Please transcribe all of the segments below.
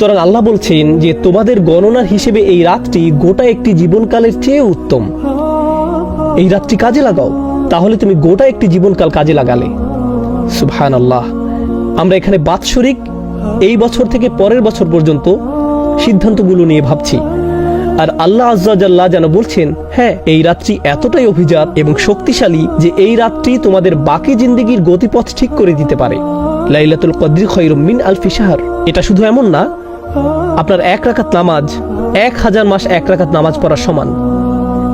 সুতরাং আল্লাহ বলছেন যে তোমাদের গণনার হিসেবে এই রাতটি গোটা একটি জীবনকালের চেয়ে উত্তম। এই রাতটি কাজে লাগাও, তাহলে তুমি গোটা একটি জীবনকাল কাজে লাগালে। সুবহান আল্লাহ আমরা এখানে বাৎসরিক, এই বছর থেকে পরের বছর পর্যন্ত সিদ্ধান্তগুলো নিয়ে ভাবছি। আর আল্লাহ আজ্লাহ যেন বলছেন হ্যাঁ এই রাত্রি এতটাই অভিজাত এবং শক্তিশালী যে এই রাত্রি তোমাদের বাকি জিন্দিগির গতিপথ ঠিক করে দিতে পারে। লাইলাতুল কদ্রি খৈরুম মিন আলফি শাহর। এটা শুধু এমন না, আপনার এক রাকাত নামাজ, এক হাজার মাস এক রাকাত নামাজ পড়ার সমান।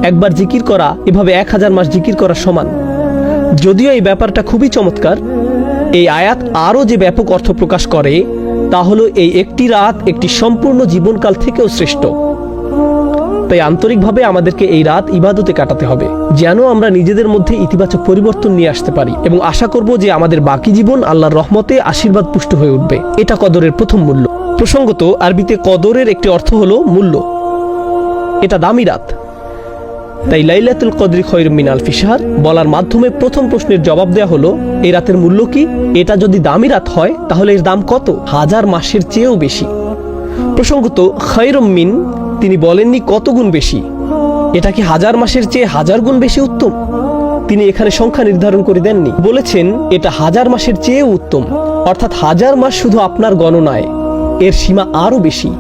একবার জিকির করা, এভাবে এক হাজার মাস জিকির করার সমান। যদিও এই ব্যাপারটা খুবই চমৎকার, এই আয়াত আরও যে ব্যাপক অর্থ প্রকাশ করে, তা হলো এই একটি রাত একটি সম্পূর্ণ জীবনকাল থেকেও শ্রেষ্ঠ। তাই আন্তরিকভাবে আমাদেরকে এই রাত ইবাদতে কাটাতে হবে, যেন আমরা নিজেদের মধ্যে ইতিবাচক পরিবর্তন নিয়ে আসতে পারি এবং আশা করব যে আমাদের বাকি জীবন আল্লাহর রহমতে আশীর্বাদ পুষ্ট হয়ে উঠবে। এটা কদরের প্রথম মূল্য। প্রসঙ্গত, আরবিতে কদরের একটি অর্থ হলো মূল্য। এটা দামি রাত। তাই লাইলাতুল কদরি খৈর মিনাল ফিসার বলার মাধ্যমে প্রথম প্রশ্নের জবাব দেওয়া হলো, এই রাতের মূল্য কি? এটা যদি দামি রাত হয়, তাহলে এর দাম কত? হাজার মাসের চেয়েও বেশি। প্রসঙ্গত, খৈরম মিন তিনি বলেননি কত গুণ বেশি। এটা কি হাজার মাসের চেয়ে হাজার গুণ বেশি উত্তম? তিনি এখানে সংখ্যা নির্ধারণ করে দেননি। বলেছেন, এটা হাজার মাসের চেয়ে উত্তম। অর্থাৎ হাজার মাস শুধু আপনার গণনায় এর সীমা আরও বেশি।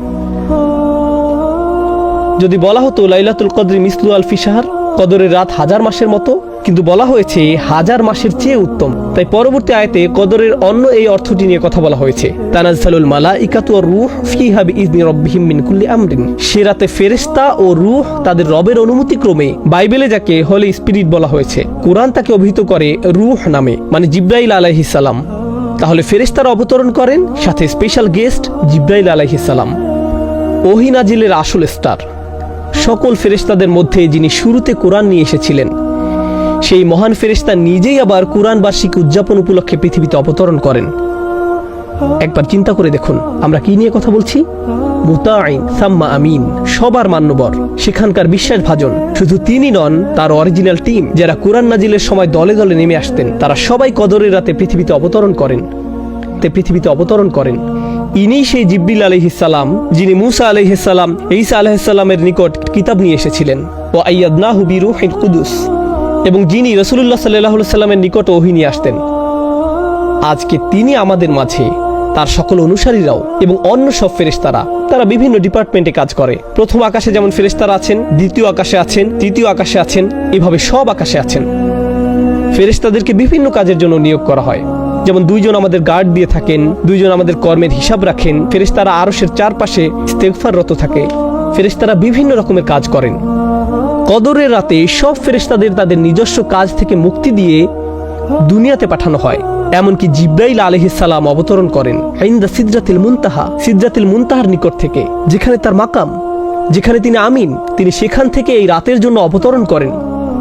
যদি বলা হতো লাইলাতুল কদরি মিসলু আল ফিসাহার কদরের রাত হাজার মাসের মতো, কিন্তু বলা হয়েছে হাজার মাসের চেয়ে উত্তম। তাই পরবর্তী আয়তে কদরের অন্য এই অর্থটি নিয়ে কথা বলা হয়েছে। তানাজ্জালুল মালা ইকাতু রুহ ফিহা বিইজনি রব্বিহিম মিন কুল্লি আমরিন। সে রাতে ফেরেশতা ও রুহ তাদের রবের অনুমতি ক্রমে বাইবেলে যাকে হলি স্পিরিট বলা হয়েছে, কোরআন তাকে অভিহিত করে রুহ নামে মানে জিব্রাইল আলাইহিস সালাম। তাহলে ফেরেশতারা অবতরণ করেন, সাথে স্পেশাল গেস্ট জিব্রাইল আলাইহিস সালাম। ওহিনাজিলের আসল স্টার সকল ফেরেশতাদের মধ্যে যিনি শুরুতে কোরআন নিয়ে এসেছিলেন, সেই মহান ফেরেশতা নিজেই আবার কোরআন বার্ষিকী উদযাপন উপলক্ষে পৃথিবীতে অবতরণ করেন। একবার চিন্তা করে দেখুন, আমরা কি নিয়ে কথা বলছি? মুতাইন সাম্মা আমিন, সবার মান্যবর, সেখানকার বিশ্বাসভাজন। শুধু তিনি নন, তার অরিজিনাল টিম যারা কোরআন নাজিলের সময় দলে দলে নেমে আসতেন, তারা সবাই কদরের রাতে পৃথিবীতে অবতরণ করেন। পৃথিবীতে অবতরণ করেন। ইনি সেই জিব্রিল আলহিসাল্লাম যিনি মুসা আলহিসাল্লাম ঈসা আলহিসাল্লামের নিকট কিতাব নিয়ে এসেছিলেন। ও আইয়াদনাহু বিরুহিল কুদুস, এবং যিনি রসুল্লাহ সাল্লাহ সাল্লামের নিকট ওহি নিয়ে আসতেন। আজকে তিনি আমাদের মাঝে, তার সকল অনুসারীরাও এবং অন্য সব ফেরেশতারা, তারা বিভিন্ন ডিপার্টমেন্টে কাজ করে। প্রথম আকাশে যেমন ফেরেশতারা আছেন, দ্বিতীয় আকাশে আছেন, তৃতীয় আকাশে আছেন, এভাবে সব আকাশে আছেন। ফেরেশতাদেরকে বিভিন্ন কাজের জন্য নিয়োগ করা হয়। যেমন দুইজন আমাদের গার্ড দিয়ে থাকেন, দুইজন আমাদের কর্মের হিসাব রাখেন, ফেরেশতারা আরশের চারপাশে ইস্তেগফাররত থাকে, ফেরেশতারা বিভিন্ন রকমের কাজ করেন। কদরের রাতে সব ফেরেশতাদের তাদের নিজস্ব কাজ থেকে মুক্তি দিয়ে দুনিয়াতে পাঠানো হয়, এমনকি জিব্রাইল আলহিসাল্লাম অবতরণ করেন হাইন্দা সিদ্রাতিল মুনতাহা, সিদ্রাতিল মুনতাহার নিকট থেকে, যেখানে তার মাকাম, যেখানে তিনি আমিন, তিনি সেখান থেকে এই রাতের জন্য অবতরণ করেন।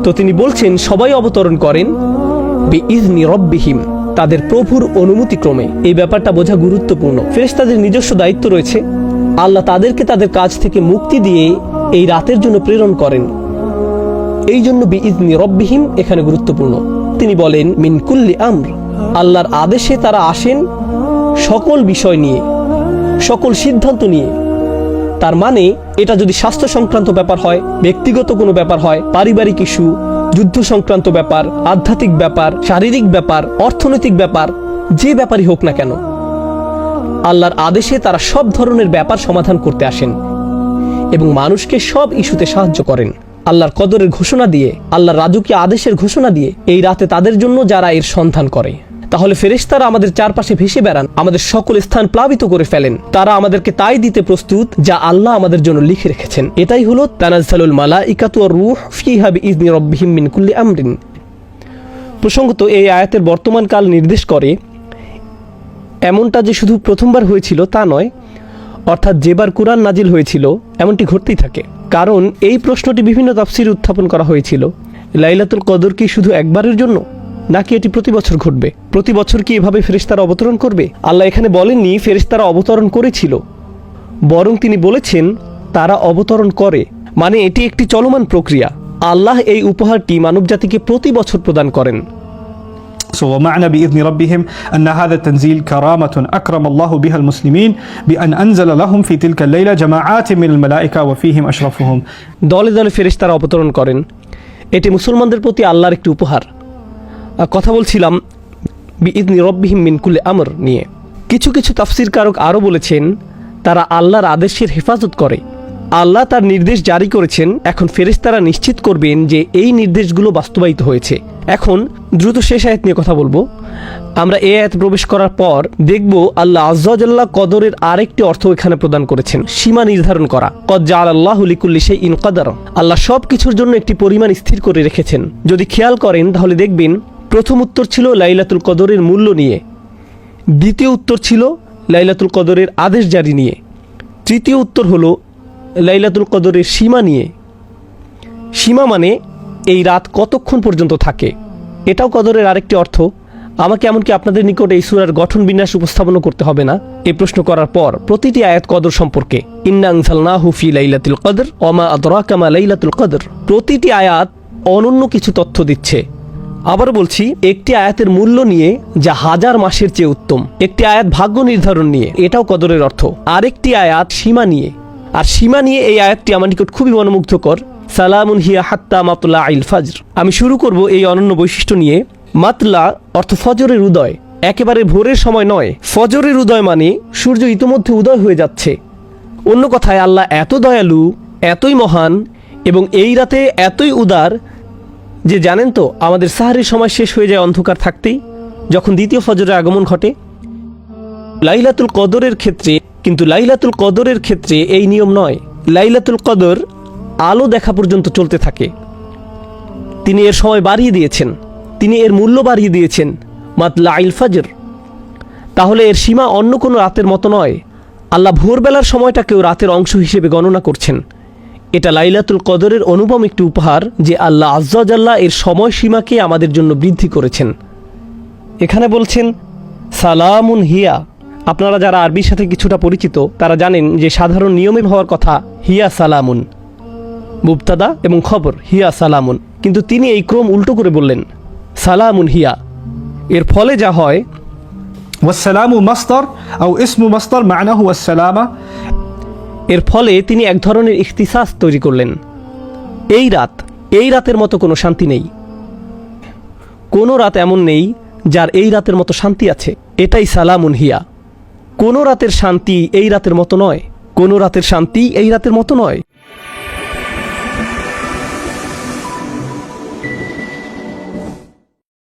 তো তিনি বলছেন, সবাই অবতরণ করেন বি ইজনি রব্বিহিম। তাদের প্রভুর অনুমতি ক্রমে এই ব্যাপারটা বোঝা গুরুত্বপূর্ণ। ফেরেশতাদের নিজস্ব দায়িত্ব রয়েছে। আল্লাহ তাদেরকে তাদের কাজ থেকে মুক্তি দিয়ে এই রাতের জন্য প্রেরণ করেন। এই জন্য বি ইজনি এখানে গুরুত্বপূর্ণ। তিনি বলেন মিনকুল্লি আমর। আল্লাহর আদেশে তারা আসেন সকল বিষয় নিয়ে, সকল সিদ্ধান্ত নিয়ে। তার মানে এটা যদি স্বাস্থ্য সংক্রান্ত ব্যাপার হয়, ব্যক্তিগত কোনো ব্যাপার হয়, পারিবারিক ইস্যু যুদ্ধ সংক্রান্ত ব্যাপার, আধ্যাত্মিক ব্যাপার, শারীরিক ব্যাপার, অর্থনৈতিক ব্যাপার, যে ব্যাপারই হোক না কেন। আল্লাহর আদেশে তারা সব ধরনের ব্যাপার সমাধান করতে আসেন এবং মানুষকে সব ইস্যুতে সাহায্য করেন। আল্লাহর কদরের ঘোষণা দিয়ে, আল্লাহর রাজকীয় আদেশের ঘোষণা দিয়ে এই রাতে তাদের জন্য যারা এর সন্ধান করে। তাহলে ফেরেশতারা আমাদের চারপাশে ভেসে বেড়ান, আমাদের সকল স্থান প্লাবিত করে ফেলেন। তারা আমাদেরকে তাই দিতে প্রস্তুত যা আল্লাহ আমাদের জন্য লিখে রেখেছেন। এটাই হলো তানাজ্জালুল মালা ইকাতু রুহ ফিহা বিইজনি রব্বিহিম মিন কুল্লি আমরিন। প্রসঙ্গত এই আয়াতের বর্তমান কাল নির্দেশ করে, এমনটা যে শুধু প্রথমবার হয়েছিল তা নয়, অর্থাৎ যেবার কোরআন নাজিল হয়েছিল, এমনটি ঘটতেই থাকে। কারণ এই প্রশ্নটি বিভিন্ন তাফসির উত্থাপন করা হয়েছিল, লাইলাতুল কদর কি শুধু একবারের জন্য? নাকি এটি প্রতি বছর ঘটবে প্রতি বছর কি এভাবে ফেরেশতারা অবতরণ করবে আল্লাহ এখানে বলেননি ফেরেশতারা অবতরণ করেছিল বরং তিনি বলেছেন তারা অবতরণ করে মানে এটি একটি চলমান প্রক্রিয়া আল্লাহ এই উপহারটি মানবজাতিকে প্রতি বছর প্রদান করেন ومعنى بإذن ربهم أن هذا التنزيل كرامة أكرم الله بها المسلمين بأن أنزل لهم في تلك الليلة جماعات من الملائكة وفيهم أشرفهم দলে দলে ফেরেশতারা অবতরণ করেন এটি মুসলমানদের প্রতি আল্লাহর একটি উপহার আর কথা বলছিলাম বিইদনি রব্বিহিম মিনকুল্লে আমর নিয়ে। কিছু কিছু তাফসির কারক আরও বলেছেন, তারা আল্লাহর আদেশের হেফাজত করে। আল্লাহ তার নির্দেশ জারি করেছেন, এখন ফেরেশতারা নিশ্চিত করবেন যে এই নির্দেশগুলো বাস্তবায়িত হয়েছে। এখন দ্রুত শেষ আয়াত নিয়ে কথা বলব। আমরা এ আয়াত প্রবেশ করার পর দেখব আল্লাহ আজ্লাহ কদরের আরেকটি অর্থ এখানে প্রদান করেছেন, সীমা নির্ধারণ করা। কদ জাল আল্লাহ লিকুল্লি সেই ইন কদর। আল্লাহ সব কিছুর জন্য একটি পরিমাণ স্থির করে রেখেছেন। যদি খেয়াল করেন, তাহলে দেখবেন প্রথম উত্তর ছিল লাইলাতুল কদরের মূল্য নিয়ে। দ্বিতীয় উত্তর ছিল লাইলাতুল কদরের আদেশ জারি নিয়ে। তৃতীয় উত্তর হলো লাইলাতুল কদরের সীমা নিয়ে। সীমা মানে এই রাত কতক্ষণ পর্যন্ত থাকে? এটাও কদরের আরেকটি অর্থ। আমাকে এমনকি আপনাদের নিকট এই সুরার গঠন বিন্যাস উপস্থাপনও করতে হবে না। এই প্রশ্ন করার পর প্রতিটি আয়াত কদর সম্পর্কে হুফি লাইলাতুল কদর অমা আদরাকামা লাইলাতুল কদর। প্রতিটি আয়াত অনন্য কিছু তথ্য দিচ্ছে। আবার বলছি, একটি আয়াতের মূল্য নিয়ে যা হাজার মাসের চেয়ে উত্তম। একটি আয়াত ভাগ্য নির্ধারণ নিয়ে, এটাও কদরের অর্থ। আরেকটি আয়াত সীমা নিয়ে। আর সীমা নিয়ে এই আয়াতটি আমার নিকট খুবই মনোমুগ্ধকর। সালামুন হিয়া হাত্তা মাতলা আইল ফাজর। আমি শুরু করব এই অনন্য বৈশিষ্ট্য নিয়ে। মাতলা অর্থ ফজরের উদয়। একেবারে ভোরের সময় নয়। ফজরের উদয় মানে সূর্য ইতোমধ্যে উদয় হয়ে যাচ্ছে। অন্য কথায়, আল্লাহ এত দয়ালু, এতই মহান এবং এই রাতে এতই উদার যে জানেন তো, আমাদের সাহারির সময় শেষ হয়ে যায় অন্ধকার থাকতেই, যখন দ্বিতীয় ফজরের আগমন ঘটে। লাইলাতুল কদরের ক্ষেত্রে, কিন্তু লাইলাতুল কদরের ক্ষেত্রে এই নিয়ম নয়। লাইলাতুল কদর আলো দেখা পর্যন্ত চলতে থাকে। তিনি এর সময় বাড়িয়ে দিয়েছেন। তিনি এর মূল্য বাড়িয়ে দিয়েছেন মাতলা আইল ফাজর। তাহলে এর সীমা অন্য কোনো রাতের মতো নয়। আল্লাহ ভোরবেলার সময়টাকেও রাতের অংশ হিসেবে গণনা করছেন। এটা লাইলাতুল কদরের অনুপম একটি উপহার যে আল্লাহ আজ্জাল্লাহ এর সময়সীমাকে আমাদের জন্য বৃদ্ধি করেছেন এখানে বলছেন সালামুন হিয়া আপনারা যারা আরবির সাথে কিছুটা পরিচিত তারা জানেন যে সাধারণ নিয়মে হওয়ার কথা হিয়া সালামুন মুবতাদা এবং খবর হিয়া সালামুন কিন্তু তিনি এই ক্রম উল্টো করে বললেন সালামুন হিয়া এর ফলে যা হয় والسلام مصدر أو اسم مصدر معناه هو السلامة এর ফলে তিনি এক ধরনের ইখতিসাস তৈরি করলেন। এই রাত, এই রাতের মতো কোনো শান্তি নেই। কোনো রাত এমন নেই যার এই রাতের মতো শান্তি আছে। এটাই সালামুন হিয়া। কোনো রাতের শান্তি এই রাতের মতো নয়। কোনো রাতের শান্তি এই রাতের মতো নয়।